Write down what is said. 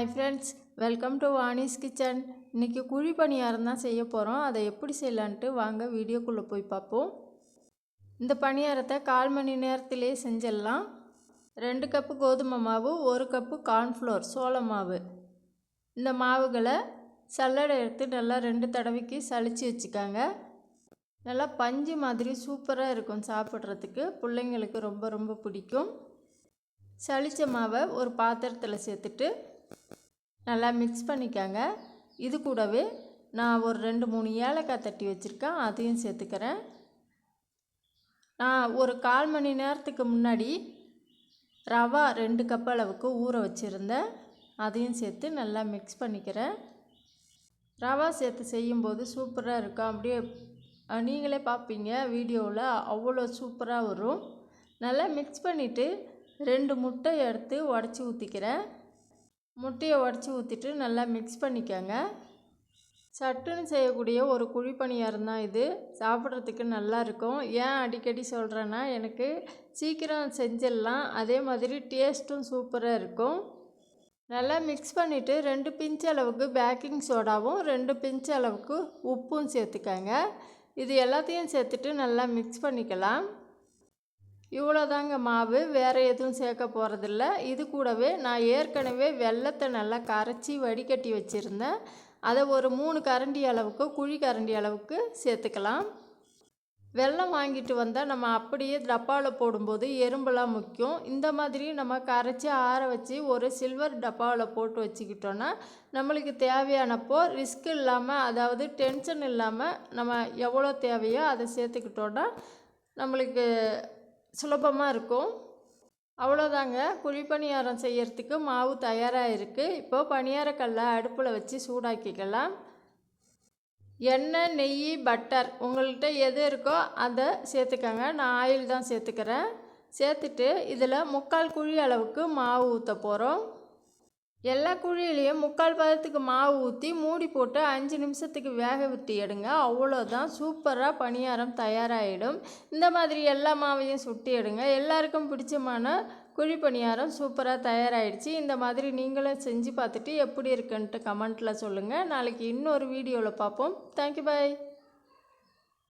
Hi friends welcome to Vani's kitchen இன்றைக்கி குழி பணியாரம் தான் செய்ய போகிறோம் அதை எப்படி செய்யலான்ட்டு வாங்க வீடியோக்குள்ளே போய் பார்ப்போம். இந்த பணியாரத்தை கால் மணி நேரத்திலே செஞ்சிடலாம். ரெண்டு கப்பு கோதுமை மாவு ஒரு கப்பு கார்ன்ஃப்ளோர் சோள மாவு. இந்த மாவுகளை சல்லடை எடுத்து நல்லா ரெண்டு தடவைக்கு சளிச்சு வச்சுக்காங்க. நல்லா பஞ்சு மாதிரி சூப்பராக இருக்கும் சாப்பிட்றதுக்கு. பிள்ளைங்களுக்கு ரொம்ப ரொம்ப பிடிக்கும். சளிச்ச மாவை ஒரு பாத்திரத்தில் சேர்த்துட்டு நல்லா மிக்ஸ் பண்ணிக்கோங்க. இது கூடவே நான் ஒரு ரெண்டு மூணு ஏலக்காய் தட்டி வச்சுருக்கேன். அதையும் சேர்த்துக்கிறேன். நான் ஒரு கால் மணி நேரத்துக்கு முன்னாடி ரவா ரெண்டு கப் அளவுக்கு ஊற வச்சுருந்தேன். அதையும் சேர்த்து நல்லா மிக்ஸ் பண்ணிக்கிறேன். ரவா சேர்த்து செய்யும்போது சூப்பராக இருக்கும். அப்படியே நீங்களே பார்ப்பீங்க. வீடியோவில் அவ்வளோ சூப்பராக வரும். நல்லா மிக்ஸ் பண்ணிவிட்டு ரெண்டு முட்டை எடுத்து உடச்சி ஊற்றிக்கிறேன் முட்டையை உடச்சி ஊற்றிட்டு நல்லா மிக்ஸ் பண்ணிக்கோங்க. சட்டுன்னு செய்யக்கூடிய ஒரு குழி பணியாரம் தான் இது சாப்பிட்றதுக்கு நல்லா இருக்கும். ஏன் அடிக்கடி சொல்கிறேன்னா எனக்கு சீக்கிரம் செஞ்சிடலாம். அதே மாதிரி டேஸ்ட்டும் சூப்பராக இருக்கும். நல்லா மிக்ஸ் பண்ணிவிட்டு ரெண்டு பிஞ்ச் அளவுக்கு பேக்கிங் சோடாவும் ரெண்டு பிஞ்ச் அளவுக்கு உப்பும் சேர்த்துக்கங்க. இது எல்லாத்தையும் சேர்த்துட்டு நல்லா மிக்ஸ் பண்ணிக்கலாம். இவ்வளோதாங்க மாவு வேறு எதுவும் சேர்க்க போகிறதில்ல இது கூடவே நான் ஏற்கனவே வெள்ளத்தை நல்லா கரைச்சி வடிகட்டி வச்சுருந்தேன். அதை ஒரு மூணு கரண்டி அளவுக்கு குழி கரண்டி அளவுக்கு சேர்த்துக்கலாம். வெல்லம் வாங்கிட்டு வந்தால் நம்ம அப்படியே டப்பாவில் போடும்போது எறும்பெல்லாம் முக்கியம். இந்த மாதிரி நம்ம கரைச்சி ஆற வச்சு ஒரு சில்வர் டப்பாவில் போட்டு வச்சுக்கிட்டோன்னா நம்மளுக்கு தேவையானப்போ ரிஸ்க் இல்லாமல் அதாவது டென்ஷன் இல்லாமல் நம்ம எவ்வளோ தேவையோ அதை சேர்த்துக்கிட்டோன்னா நம்மளுக்கு சுலபமாக இருக்கும். அவ்வளோதாங்க குழி பணியாரம் செய்யறதுக்கு மாவு தயாராக இருக்குது இப்போது பணியாரக்கல்லை அடுப்பில் வச்சு சூடாக்கிக்கலாம். எண்ணெய் நெய் பட்டர் உங்கள்கிட்ட எது இருக்கோ அதை சேர்த்துக்கங்க. நான் ஆயில் தான் சேர்த்துக்கிறேன். சேர்த்துட்டு இதில் முக்கால் குழி அளவுக்கு மாவு ஊற்ற போகிறோம் எல்லா குழியிலையும் முக்கால் பதத்துக்கு மாவு ஊற்றி மூடி போட்டு அஞ்சு நிமிஷத்துக்கு வேக விட்டு எடுங்க. அவ்வளோதான் சூப்பராக பணியாரம் தயாராகிடும் இந்த மாதிரி எல்லா மாவையும் சுட்டி எடுங்க. எல்லாருக்கும் பிடிச்சமான குழி பணியாரம் சூப்பராக தயாராகிடுச்சு இந்த மாதிரி நீங்களும் செஞ்சு பார்த்துட்டு எப்படி இருக்குன்ட்டு கமெண்ட்டில் சொல்லுங்கள் நாளைக்கு இன்னொரு வீடியோவில் பார்ப்போம். Thank you bye